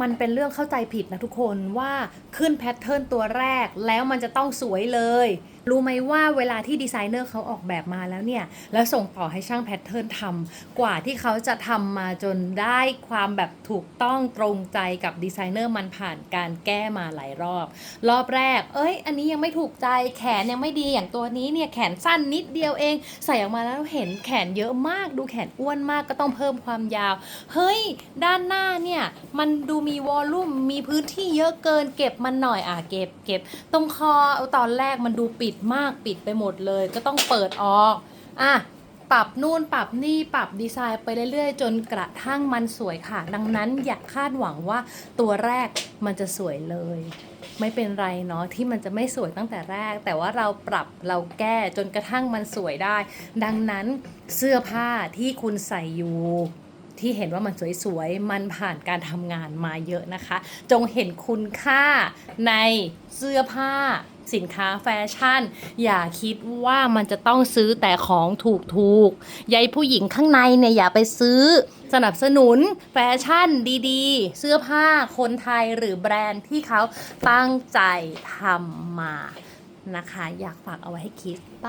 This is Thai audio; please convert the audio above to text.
มันเป็นเรื่องเข้าใจผิดนะทุกคนว่าขึ้นแพทเทิร์นตัวแรกแล้วมันจะต้องสวยเลย รู้ไหมว่าเวลาที่ดีไซเนอร์เขาออกแบบมาแล้วเนี่ย แล้วส่งต่อให้ช่างแพทเทิร์นทำกว่าที่เขาจะทำมาจนได้ความแบบถูกต้องตรงใจกับดีไซเนอร์มันผ่านการแก้มาหลายรอบ รอบแรก เอ้ย อันนี้ยังไม่ถูกใจแขนยังไม่ดีอย่างตัวนี้เนี่ยแขนสั้นนิดเดียวเอง ใส่ออกมาแล้วเห็นแขนเยอะมาก ดูแขนอ้วนมากก็ต้องเพิ่มความยาว เฮ้ย ด้านหน้าเนี่ยมันดูมีวอลลุ่มมีพื้นที่เยอะเกิน เก็บมันหน่อยอะเก็บเก็บตรงคอตอนแรกมันดูปิดมากปิดไปหมดเลย ก็ต้องเปิดออกอะปรับนู่นปรับนี่ปรับดีไซน์ไปเรื่อยๆ จนกระทั่งมันสวยค่ะ ดังนั้นอย่าคาดหวังว่าตัวแรกมันจะสวยเลย ไม่เป็นไรเนาะที่มันจะไม่สวยตั้งแต่แรก แต่ว่าเราปรับเราแก้จนกระทั่งมันสวยได้ ดังนั้นเสื้อผ้าที่คุณใส่อยู่ที่เห็นว่ามันสวยๆ มันผ่านการทำงานมาเยอะนะคะ จงเห็นคุณค่าในเสื้อผ้า สินค้าแฟชั่น อย่าคิดว่ามันจะต้องซื้อแต่ของถูกๆยายผู้หญิงข้างในเนี่ยอย่าไปซื้อ สนับสนุนแฟชั่นดีๆ เสื้อผ้าคนไทยหรือแบรนด์ที่เขาตั้งใจทำมานะคะ อยากฝากเอาไว้ให้คิดไป